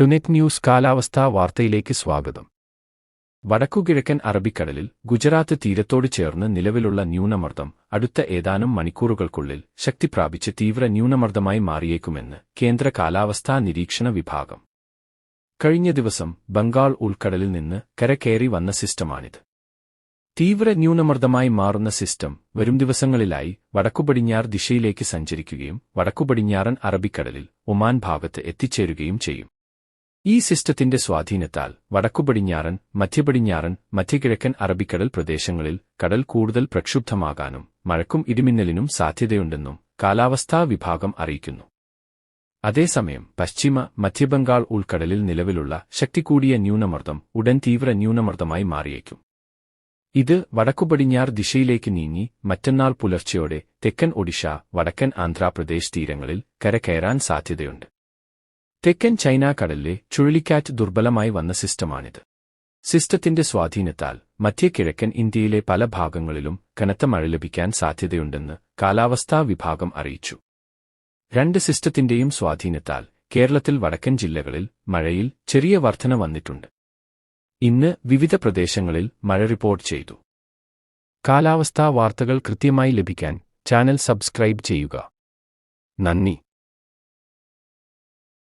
ടുനെറ്റ് news കാലാവസ്ഥാ വാർത്തയിലേക്ക് സ്വാഗതം. വടക്കുകിഴക്കൻ അറബിക്കടലിൽ ഗുജറാത്ത് തീരത്തോട് ചേർന്ന് നിലവിലുള്ള ന്യൂനമർദ്ദം അടുത്ത ഏതാനും മണിക്കൂറുകൾക്കുള്ളിൽ ശക്തി പ്രാപിച്ച് തീവ്ര ന്യൂനമർദ്ദമായി മാറിയേക്കുമെന്ന് കേന്ദ്ര കാലാവസ്ഥാ നിരീക്ഷണ വിഭാഗം. കഴിഞ്ഞ ദിവസം ബംഗാൾ ഉൾക്കടലിൽ നിന്ന് കരകയറി വന്ന സിസ്റ്റമാണിത്. തീവ്ര ന്യൂനമർദ്ദമായി മാറുന്ന സിസ്റ്റം വരും ദിവസങ്ങളിലായി വടക്കുപടിഞ്ഞാറ് ദിശയിലേക്ക് സഞ്ചരിക്കുകയും വടക്കുപടിഞ്ഞാറൻ അറബിക്കടലിൽ ഒമാൻ ഭാഗത്ത് എത്തിച്ചേരുകയും ചെയ്യും. ഈ സിസ്റ്റത്തിന്റെ സ്വാധീനത്താൽ വടക്കുപടിഞ്ഞാറൻ മധ്യപടിഞ്ഞാറൻ മധ്യകിഴക്കൻ അറബിക്കടൽ പ്രദേശങ്ങളിൽ കടൽ കൂടുതൽ പ്രക്ഷുബ്ധമാകാനും മഴക്കും ഇടിമിന്നലിനും സാധ്യതയുണ്ടെന്നും കാലാവസ്ഥാ വിഭാഗം അറിയിക്കുന്നു. അതേസമയം പശ്ചിമ മധ്യബംഗാൾ ഉൾക്കടലിൽ നിലവിലുള്ള ശക്തികൂടിയ ന്യൂനമർദ്ദം ഉടൻ തീവ്ര ന്യൂനമർദ്ദമായി മാറിയേക്കും. ഇത് വടക്കുപടിഞ്ഞാർ ദിശയിലേക്ക് നീങ്ങി മറ്റന്നാൾ പുലർച്ചയോടെ തെക്കൻ ഒഡീഷ വടക്കൻ ആന്ധ്രാപ്രദേശ് തീരങ്ങളിൽ കരകയറാൻ സാധ്യതയുണ്ട്. തെക്കൻ ചൈന കടലിലെ ചുഴലിക്കാറ്റ് ദുർബലമായി വന്ന സിസ്റ്റമാണിത്. സിസ്റ്റത്തിന്റെ സ്വാധീനത്താൽ മധ്യകിഴക്കൻ ഇന്ത്യയിലെ പല ഭാഗങ്ങളിലും കനത്ത മഴ ലഭിക്കാൻ സാധ്യതയുണ്ടെന്ന് കാലാവസ്ഥാ വിഭാഗം അറിയിച്ചു. രണ്ട് സിസ്റ്റത്തിന്റെയും സ്വാധീനത്താൽ കേരളത്തിൽ വടക്കൻ ജില്ലകളിൽ മഴയിൽ ചെറിയ വർധന വന്നിട്ടുണ്ട്. ഇന്ന് വിവിധ പ്രദേശങ്ങളിൽ മഴ റിപ്പോർട്ട് ചെയ്തു. കാലാവസ്ഥാ വാർത്തകൾ കൃത്യമായി ലഭിക്കാൻ ചാനൽ സബ്സ്ക്രൈബ് ചെയ്യുക. നന്ദി.